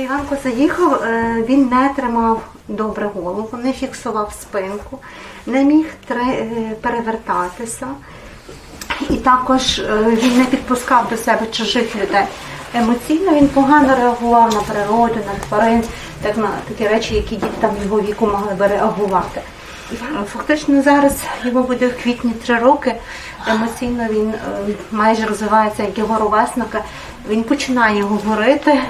Коли Іванко заїхав, е, він не тримав добре голову, не фіксував спинку, не міг е, перевертатися. І також е, він не підпускав до себе чужих людей. Емоційно він погано реагував на природу, на тварин, так на такі речі, які діти там його віку могли би реагувати. І Фактично зараз йому буде в квітні три роки. Емоційно він майже розвивається як його ровесника. Він починає говорити.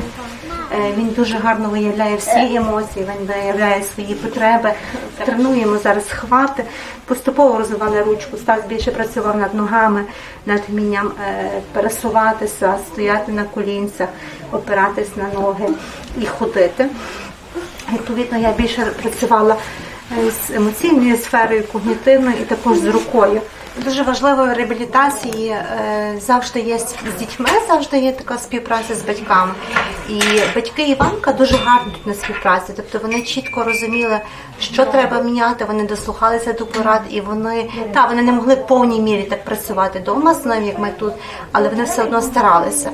Е, Він дуже гарно виявляє всі емоції, він виявляє свої потреби. Тренуємо зараз хвати, поступово розвивали ручку. Стас більше працював над ногами, над вмінням е, пересуватися, стояти на колінцях, опиратись на ноги і ходити. Відповідно, я більше працювала е, з емоційною сферою, когнітивною і також з рукою. Дуже важливою реабілітації завжди є з дітьми, завжди є така співпраця з батьками. І батьки Іванка дуже гарно тут на співпраці. Тобто вони чітко розуміли, що треба міняти, вони дослухалися до порад, і вони та вони не могли в повній мірі так працювати вдома з нами, як ми тут, але вони все одно старалися.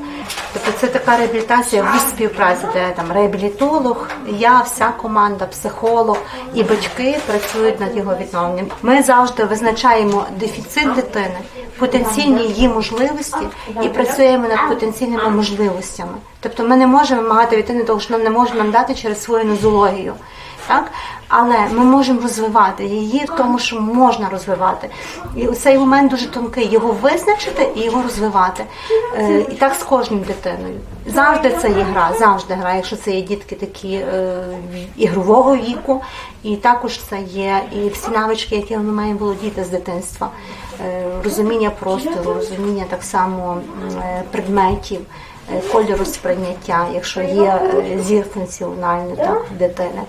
Тобто це така реабілітація в співпраці, де там реабілітолог, я, вся команда, психолог і батьки працюють над його відновленням. Ми завжди визначаємо дефіцит дитини, потенційні її можливості і працюємо над потенційними можливостями. Тобто ми не можемо вимагати від дитини того, що нам не може нам дати через свою нозологію. Так? Але ми можемо розвивати її в тому, що можна розвивати. І цей момент дуже тонкий його визначити і його розвивати. Е, і так з кожною дитиною. Завжди це є гра, завжди гра, якщо це є дітки такі е, ігрового віку, і також це є і всі навички, які ми маємо володіти з дитинства. Е, розуміння простору, розуміння так само е, предметів кольору сприйняття, якщо є е, зір функціональний так, дитини,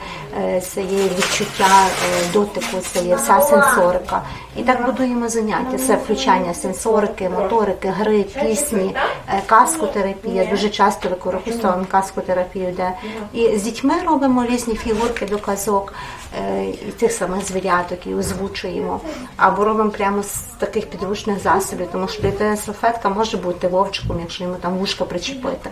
е, це є відчуття е, дотику, це є вся сенсорика. І так будуємо заняття. Це включання сенсорики, моторики, гри, пісні, е, каскотерапія. Дуже часто використовуємо каскотерапію, де і з дітьми робимо різні фігурки до казок е, і тих самих звіряток і озвучуємо. Або робимо прямо з таких підручних засобів, тому що дитина салфетка може бути вовчиком, якщо йому там вушка причепити.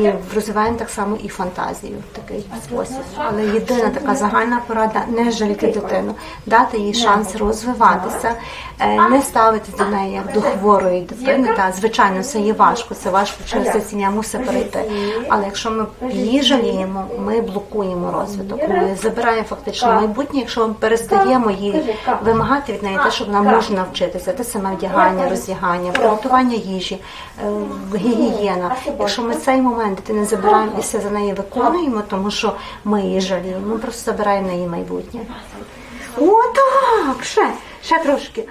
І розвиваємо так само і фантазію в такий спосіб. Але єдина така загальна порада не жаліти дитину, дати їй шанс розвиватися, е, не ставитись до неї як до хворої дитини. Та звичайно, це є важко. Це важко через це сім'я мусить перейти. Але якщо ми її жаліємо, ми блокуємо розвиток. Ми забираємо фактично майбутнє, якщо ми перестаємо її вимагати від неї те, що вона може навчитися, те саме вдягання, роздягання, приготування їжі, е, гігієна. Якщо ми цей момент дитини забираємо і все за неї виконуємо, тому що ми її жаліємо, ми просто забираємо на її майбутнє. О, так, ще, ще трошки.